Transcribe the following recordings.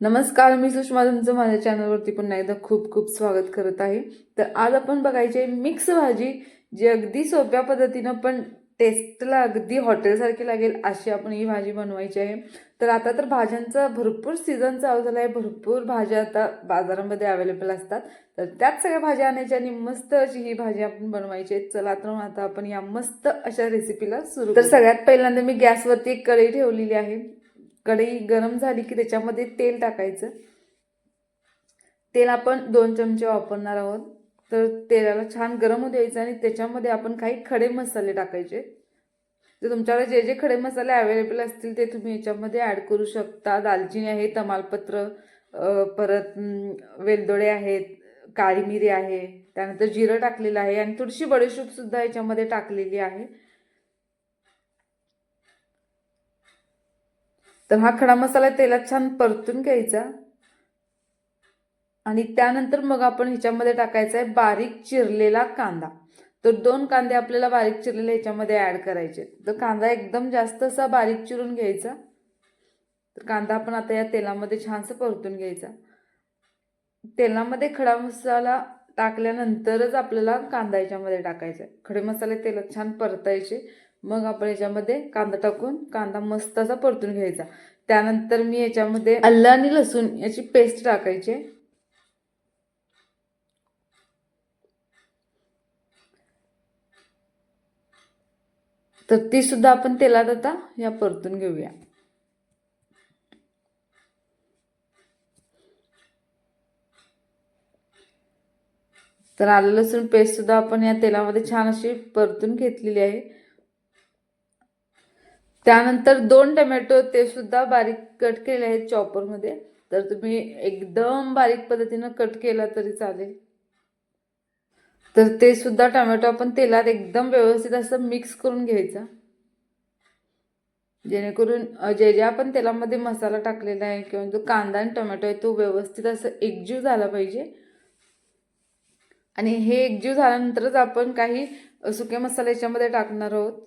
नमस्कार मी सुषमा तुमचं माझ्या चॅनलवरती पुन्हा एकदा खूप खूप स्वागत करत आहे. तर आज आपण बघायचे मिक्स भाजी जी अगदी सोप्या पद्धतीनं पण टेस्टला अगदी हॉटेलसारखी लागेल अशी आपण ही भाजी बनवायची आहे. तर आता तर भाज्यांचा भरपूर सीझन चालू झाला आहे भरपूर भाज्या आता बाजारामध्ये अवेलेबल असतात. तर त्यात सगळ्या भाज्या आणायच्या आणि मस्त अशी ही भाजी आपण बनवायची आहे. चला तर मग आता आपण या मस्त अशा रेसिपीला सुरू तर सगळ्यात पहिल्यांदा मी गॅसवरती एक कढई ठेवलेली आहे. कढई गरम झाली की त्याच्यामध्ये तेल टाकायचं. तेल आपण दोन चमचे वापरणार आहोत. तर तेलाला छान गरम होऊ द्यायचं आणि त्याच्यामध्ये आपण काही खडे मसाले टाकायचे. तर तुमच्याकडे जे जे खडे मसाले अवेलेबल असतील ते तुम्ही याच्यामध्ये ॲड करू शकता. दालचिनी आहे तमालपत्र परत वेलदोडे आहेत काळी मिरी आहे त्यानंतर जिरं टाकलेलं आहे आणि थोडीशी बडीशूपसुद्धा याच्यामध्ये टाकलेली आहे. तर हा खडा मसाला तेलात छान परतून घ्यायचा. आणि त्यानंतर मग आपण ह्याच्यामध्ये टाकायचा आहे बारीक चिरलेला कांदा. तर दोन कांदे आपल्याला बारीक चिरलेले ह्याच्यामध्ये ॲड करायचे. तर कांदा एकदम जास्त असा बारीक चिरून घ्यायचा. तर कांदा आपण आता या तेलामध्ये छानसं परतून घ्यायचा. तेलामध्ये खडा मसाला टाकल्यानंतरच आपल्याला कांदा याच्यामध्ये टाकायचा. आहे खडे मसाले तेलात छान परतायचे. मग आपण याच्यामध्ये कांदा टाकून कांदा मस्त असा परतून घ्यायचा. त्यानंतर मी याच्यामध्ये आलं आणि लसूण याची पेस्ट टाकायची. तर ती सुद्धा आपण तेलात आता या परतून घेऊया. तर आलं लसूण पेस्ट सुद्धा आपण या तेलामध्ये छान अशी परतून घेतलेली आहे. त्यानंतर दोन टमॅटो ते सुद्धा बारीक कट केले आहेत चॉपरमध्ये. तर तुम्ही एकदम बारीक पद्धतीनं कट केला तरी चालेल. तर ते सुद्धा टमॅटो आपण तेलात एकदम व्यवस्थित असं मिक्स करून घ्यायचा. जेणेकरून जे जे आपण तेलामध्ये मसाला टाकलेला आहे किंवा जो कांदा आणि टोमॅटो आहे तो व्यवस्थित असं एकजीव झाला पाहिजे. आणि हे एकजीव झाल्यानंतरच आपण काही सुके मसाले याच्यामध्ये टाकणार आहोत.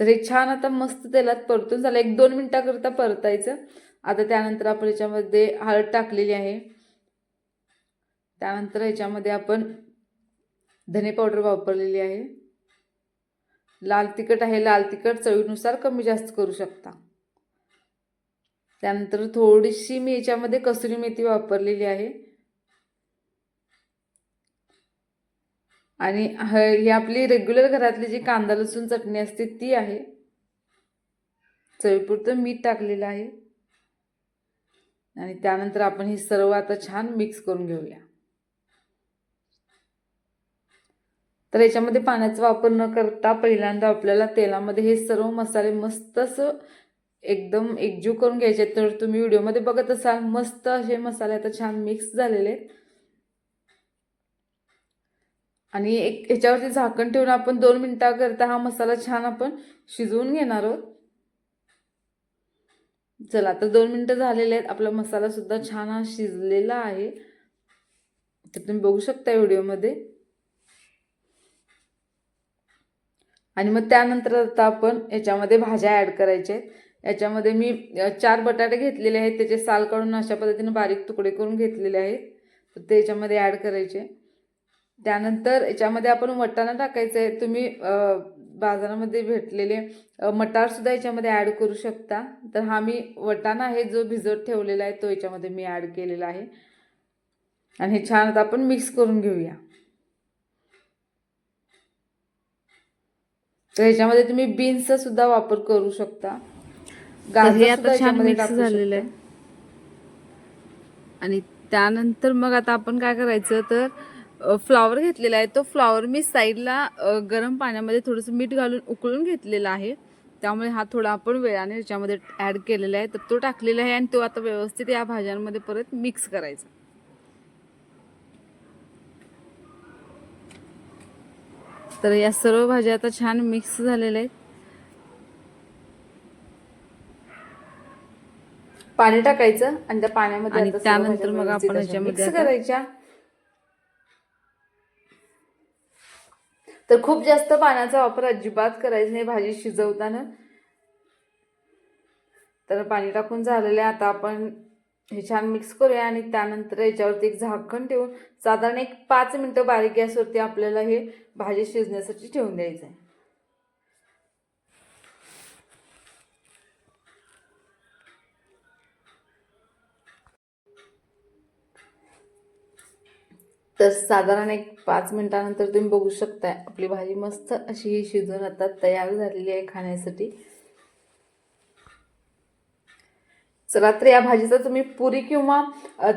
तर हे छान आता मस्त तेलात परतून झालं. एक दोन मिनटाकरता परतायचं. आता त्यानंतर आपण याच्यामध्ये हळद टाकलेली आहे. त्यानंतर याच्यामध्ये आपण धने पावडर वापरलेली आहे. लाल तिखट आहे. लाल तिखट चवीनुसार कमी जास्त करू शकता. त्यानंतर थोडीशी मी याच्यामध्ये कसुरी मेथी वापरलेली आहे. आणि ह- ही आपली रेग्युलर घरातली जी कांदा लसूण चटणी असते ती आहे. चवीपुरतं मीठ टाकलेलं आहे. आणि त्यानंतर आपण ही सर्व आता छान मिक्स करून घेऊया. तर याच्यामध्ये पाण्याचा वापर न करता पहिल्यांदा आपल्याला तेलामध्ये हे सर्व मसाले मस्त असं एकदम एकजीव करून घ्यायचे आहेत. तर तुम्ही व्हिडिओमध्ये बघत असाल मस्त असे मसाले आता छान मिक्स झालेले आहेत. आणि एक ह्याच्यावरती झाकण ठेवून आपण दोन मिनटाकरता हा मसाला छान आपण शिजवून घेणार आहोत. चला आता दोन मिनटं झालेले आहेत. आपला मसाला सुद्धा छान हा शिजलेला आहे. तर तुम्ही बघू शकता व्हिडिओमध्ये. आणि मग त्यानंतर आता आपण याच्यामध्ये भाज्या ॲड करायच्या आहेत. याच्यामध्ये मी चार बटाटे घेतलेले आहेत. त्याचे साल काढून अशा पद्धतीने बारीक तुकडे करून घेतलेले आहेत. तर ते याच्यामध्ये ॲड करायचे. त्यानंतर याच्यामध्ये आपण वटाणा टाकायचं आहे तुम्ही बाजारामध्ये भेटलेले मटारसुद्धा याच्यामध्ये ॲड करू शकता. तर हा मी वटाणा आहे जो भिजवत ठेवलेला आहे तो याच्यामध्ये मी ॲड केलेला आहे. आणि हे छान आता आपण मिक्स करून घेऊया. तर ह्याच्यामध्ये तुम्ही बीन्सचा सुद्धा वापर करू शकता. झालेलं आहे. आणि त्यानंतर मग आता आपण काय करायचं तर फ्लॉवर घेतलेला आहे. तो फ्लॉवर मी साईडला गरम पाण्यामध्ये थोडंसं मीठ घालून उकळून घेतलेला आहे. त्यामुळे हा थोडा आपण वेळाने याच्यामध्ये ॲड केलेला आहे. तर तो टाकलेला आहे आणि तो आता व्यवस्थित या भाज्यांमध्ये परत मिक्स करायचा. तर या सर्व भाज्या आता छान मिक्स झालेल्या आहेत. पाणी टाकायचं आणि त्या पाण्यामध्ये त्यानंतर मग आपण ह्याच्यामध्ये करायच्या. तर खूप जास्त पाण्याचा वापर अजिबात करायचा नाही भाजी शिजवताना. तर पाणी टाकून झालेलं आहे आता आपण हे छान मिक्स करूया आणि त्यानंतर याच्यावरती एक झाकण ठेवून साधारण एक पाच मिनटं बारीक गॅसवरती आपल्याला हे भाजी शिजण्यासाठी ठेवून द्यायचं आहे तर साधारण एक पाच मिनिटानंतर तुम्ही बघू शकताय. आपली भाजी मस्त अशी ही शिजून आता तयार झालेली आहे खाण्यासाठी. चला तर या भाजीचा तुम्ही पुरी किंवा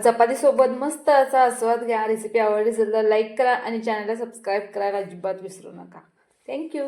चपातीसोबत मस्त असा आस्वाद घ्या. रेसिपी आवडली असेल तर लाईक करा आणि चॅनलला सबस्क्राईब करायला अजिबात विसरू नका. थँक्यू